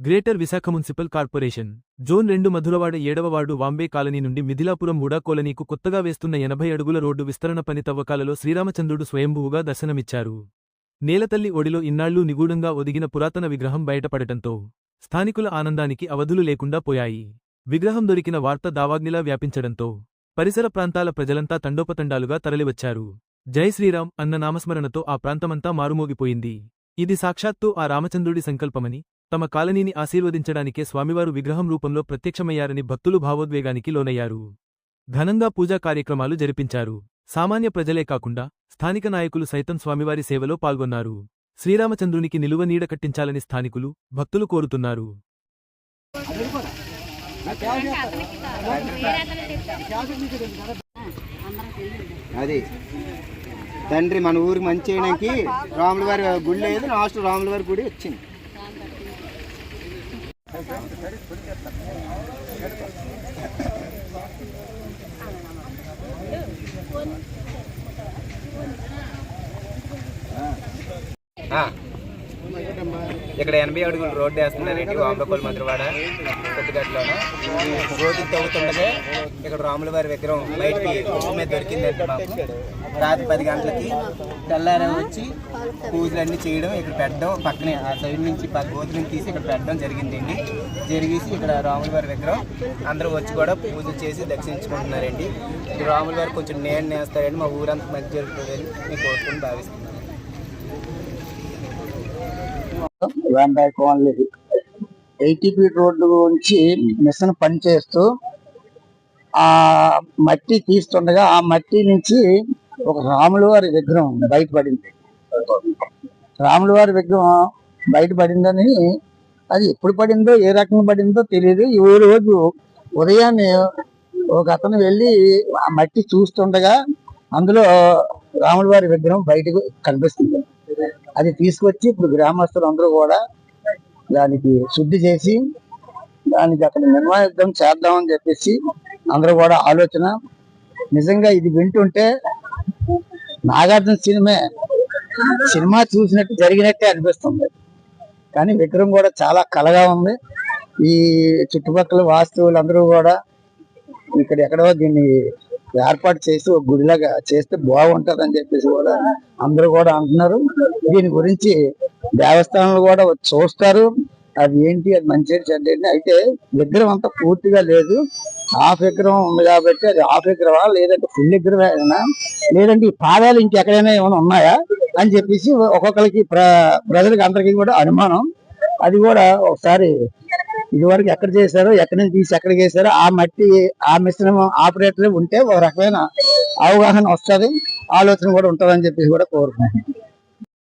Greater Visakha municipal corporation. Zone రెండు మధురవాడ ఏడవ ward Vambay colony నుండి మిథిలాపురం వుడా కాలనీకు కొత్తగా వేస్తున్న ఎనభై అడుగుల రోడ్డు విస్తరణ పని తవ్వకాలలో శ్రీరామచంద్రుడు స్వయంభువుగా దర్శనమిచ్చారు. నేలతల్లి ఒడిలో ఇన్నాళ్ళూ నిగూఢంగా ఒదిగిన పురాతన విగ్రహం బయటపడటంతో స్థానికుల ఆనందానికి అవధులు లేకుండా పోయాయి. విగ్రహం దొరికిన వార్త దావాగ్నిలా వ్యాపించడంతో పరిసర ప్రాంతాల ప్రజలంతా తండోపతండాలుగా తరలివచ్చారు. జై శ్రీరామ్ అన్న నామస్మరణతో ఆ ప్రాంతమంతా మారుమోగిపోయింది. ఇది సాక్షాత్తు ఆ రామచంద్రుడి సంకల్పమని తమ కాలనీని ఆశీర్వదించడానికే స్వామివారు విగ్రహం రూపంలో ప్రత్యక్షమయ్యారని భక్తులు భావోద్వేగానికి లోనయ్యారు. ఘనంగా పూజా కార్యక్రమాలు జరిపించారు. సామాన్య ప్రజలే కాకుండా స్థానిక నాయకులు సైతం స్వామివారి సేవలో పాల్గొన్నారు. శ్రీరామచంద్రునికి నిలువ నీడ కట్టించాలని స్థానికులు భక్తులు కోరుతున్నారు. అది. తండ్రి మన ఊరికి మంచి చేయడానికి రాముల వారి గుడి లేదు లాస్ట్ రాముల వారి గుడి వచ్చింది. ఇక్కడ ఎనభై అడుగులు రోడ్డు వేస్తున్నారండి వాంబకోల్ మధురవాడ కొద్దిగట్లోన రోడ్డు తవ్వుతుండగా ఇక్కడ రాముల వారి విగ్రహం బయటికి ఉప్పు మీద దొరికిందండి మాకు. రాత్రి పది గంటలకి తెల్లారం వచ్చి పూజలన్నీ చేయడం ఇక్కడ పెట్టడం పక్కనే ఆ సైడ్ నుంచి పక్క గోతి నుంచి తీసి ఇక్కడ పెట్టడం జరిగిందండి. జరిగేసి ఇక్కడ రాముల వారి విగ్రహం అందరూ వచ్చి కూడా పూజ చేసి దర్శించుకుంటున్నారండి రాముల వారు కొంచెం నేను నేస్తారండి మా ఊరంతా మంచి జరుగుతుందని నేను కోరుకుని భావిస్తున్నాను వ్యాంబాయ్ ఎయిటీ ఫీట్ రోడ్డు నుంచి మిషన్ పనిచేస్తూ ఆ మట్టి తీస్తుండగా ఆ మట్టి నుంచి ఒక రాముల వారి విగ్రహం బయటపడింది. రాముల వారి విగ్రహం బయటపడిందని అది ఎప్పుడు పడిందో ఏ రకంగా పడిందో తెలియదు ఈ రోజు ఉదయాన్నే ఒక అతను వెళ్ళి ఆ మట్టి చూస్తుండగా అందులో రాముల వారి విగ్రహం బయటకు కనిపిస్తుంది. అది తీసుకొచ్చి ఇప్పుడు గ్రామస్తులు అందరూ కూడా దానికి శుద్ధి చేసి దానికి అక్కడ నిర్మాయుద్ధం చేద్దామని చెప్పేసి అందరూ కూడా ఆలోచన. నిజంగా ఇది వింటుంటే నాగార్జున సినిమా సినిమా చూసినట్టు జరిగినట్టే అనిపిస్తుంది. కానీ విగ్రహం కూడా చాలా కలగా ఉంది. ఈ చుట్టుపక్కల వాస్తువులు అందరూ కూడా ఇక్కడ ఎక్కడో దీన్ని ఏర్పాటు చేసి ఒక గుడిలాగా చేస్తే బాగుంటది అని చెప్పేసి కూడా అందరూ కూడా అంటున్నారు. దీని గురించి దేవస్థానాలు కూడా చూస్తారు. అది ఏంటి? అది మంచి చెడ్డ అయితే విగ్రహం అంతా పూర్తిగా లేదు. హాఫ్ విగ్రహం ఉంది కాబట్టి అది హాఫ్ విగ్రహమా? లేదంటే ఫుల్ విగ్రహమేనా లేదంటే ఈ పాదాలు ఇంకెక్కడైనా ఏమైనా ఉన్నాయా? అని చెప్పేసి ఒక్కొక్కరికి ప్ర ప్రజలకు అందరికీ కూడా అనుమానం. అది కూడా ఒకసారి ఇదివరకు ఎక్కడ చేశారో ఎక్కడి నుంచి తీసి ఎక్కడికి వేసారో ఆ మట్టి ఆ మిశ్రమం ఆపరేటర్ ఉంటే ఒక రకమైన అవగాహన వస్తుంది ఆలోచన కూడా ఉంటుందని చెప్పేసి కూడా కోరుకుంటున్నాను.